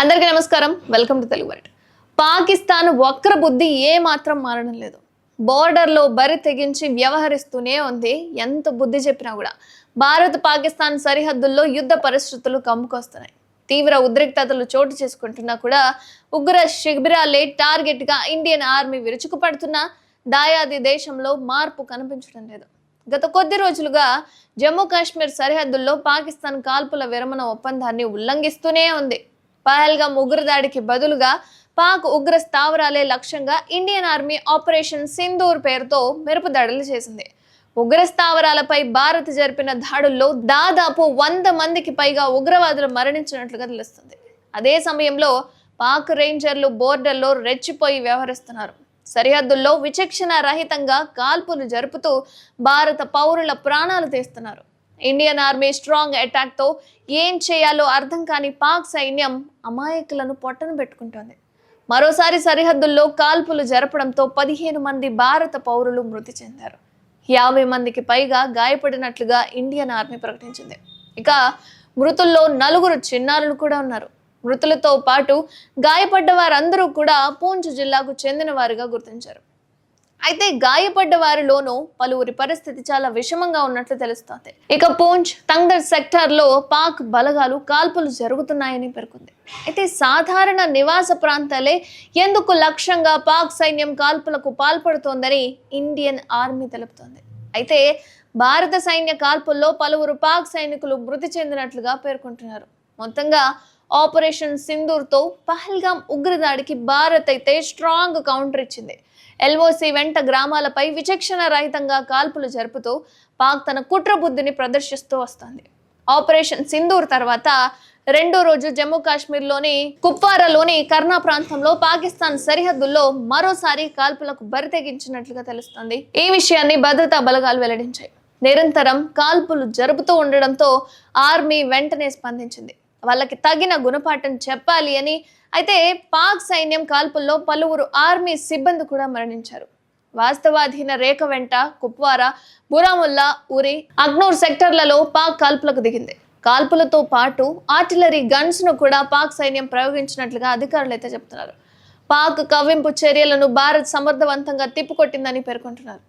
అందరికీ నమస్కారం. Welcome to Telugu world. Pakistan వక్ర బుద్ధి ఏ మాత్రం మారడం లేదు. బోర్డర్లో బరి తెగించి వ్యవహరిస్తూనే ఉంది. ఎంత బుద్ధి చెప్పినా కూడా భారత్ పాకిస్తాన్ సరిహద్దుల్లో యుద్ధ పరిస్థితులు కమ్ముకొస్తున్నాయి. తీవ్ర ఉద్రిక్తతలు చోటు చేసుకుంటున్నా కూడా ఉగ్ర శిబిరాలే టార్గెట్గా ఇండియన్ ఆర్మీ విరుచుకుపడుతున్నా దాయాది దేశంలో మార్పు కనిపించడం లేదు. గత కొద్ది రోజులుగా జమ్మూ కాశ్మీర్ సరిహద్దుల్లో పాకిస్తాన్ కాల్పుల విరమణ ఒప్పందాన్ని ఉల్లంఘిస్తూనే ఉంది. పహల్గా ముగ్గురు దాడికి బదులుగా పాక్ ఉగ్ర స్థావరాలే లక్ష్యంగా ఇండియన్ ఆర్మీ ఆపరేషన్ సింధూర్ పేరుతో మెరుపు దాడులు చేసింది. ఉగ్ర స్థావరాలపై భారత్ జరిపిన దాడుల్లో దాదాపు వంద మందికి పైగా ఉగ్రవాదులు మరణించినట్లుగా తెలుస్తుంది. అదే సమయంలో పాక్ రేంజర్లు బోర్డర్లో రెచ్చిపోయి వ్యవహరిస్తున్నారు. సరిహద్దుల్లో విచక్షణ రహితంగా కాల్పులు జరుపుతూ భారత పౌరుల ప్రాణాలు తీస్తున్నారు. ఇండియన్ ఆర్మీ స్ట్రాంగ్ అటాక్తో ఏం చేయాలో అర్థం కాని పాక్ సైన్యం అమాయకులను పొట్టను పెట్టుకుంటోంది. మరోసారి సరిహద్దుల్లో కాల్పులు జరపడంతో పదిహేను మంది భారత పౌరులు మృతి చెందారు. యాభై మందికి పైగా గాయపడినట్లుగా ఇండియన్ ఆర్మీ ప్రకటించింది. ఇక మృతుల్లో నలుగురు చిన్నారులు కూడా ఉన్నారు. మృతులతో పాటు గాయపడ్డ వారందరూ కూడా పూంచ్ జిల్లాకు చెందిన వారుగా గుర్తించారు. అయితే గాయపడ్డ వారిలోనూ పలువురి పరిస్థితి చాలా విషమంగా ఉన్నట్లు తెలుస్తోంది. ఇక పూంచ్ తంగర్ సెక్టార్లో పాక్ బలగాలు కాల్పులు జరుగుతున్నాయని పేర్కొంది. అయితే సాధారణ నివాస ప్రాంతాలే ఎందుకు లక్ష్యంగా పాక్ సైన్యం కాల్పులకు పాల్పడుతోందని ఇండియన్ ఆర్మీ తెలుపుతోంది. అయితే భారత సైన్య కాల్పుల్లో పలువురు పాక్ సైనికులు మృతి చెందినట్లుగా పేర్కొంటున్నారు. మొత్తంగా ఆపరేషన్ సింధూర్తో పహల్గాం ఉగ్రదాడికి భారత్ అయితే స్ట్రాంగ్ కౌంటర్ ఇచ్చింది. ఎల్ఓసి వెంట గ్రామాలపై విచక్షణ రహితంగా కాల్పులు జరుపుతూ పాక్ తన కుట్రబుద్ధిని ప్రదర్శిస్తూ వస్తోంది. ఆపరేషన్ సింధూర్ తర్వాత రెండో రోజు జమ్మూ కాశ్మీర్లోని కుప్వారాలోని కర్నా ప్రాంతంలో పాకిస్తాన్ సరిహద్దుల్లో మరోసారి కాల్పులకు బరితెగించినట్లుగా తెలుస్తోంది. ఈ విషయాన్ని భద్రతా బలగాలు వెల్లడించాయి. నిరంతరం కాల్పులు జరుపుతూ ఉండడంతో ఆర్మీ వెంటనే స్పందించింది. వాళ్ళకి తగిన గుణపాఠం చెప్పాలి అని అయితే పాక్ సైన్యం కాల్పుల్లో పలువురు ఆర్మీ సిబ్బంది కూడా మరణించారు. వాస్తవాధీన రేఖ వెంట కుప్వారా బురాముల్లా ఉరి అగ్నూర్ సెక్టర్లలో పాక్ కాల్పులకు దిగింది. కాల్పులతో పాటు ఆర్టిలరీ గన్స్ను కూడా పాక్ సైన్యం ప్రయోగించినట్లుగా అధికారులు అయితే చెప్తున్నారు పాక్ కవ్వింపు చర్యలను భారత్ సమర్థవంతంగా తిప్పుకొట్టిందని పేర్కొంటున్నారు.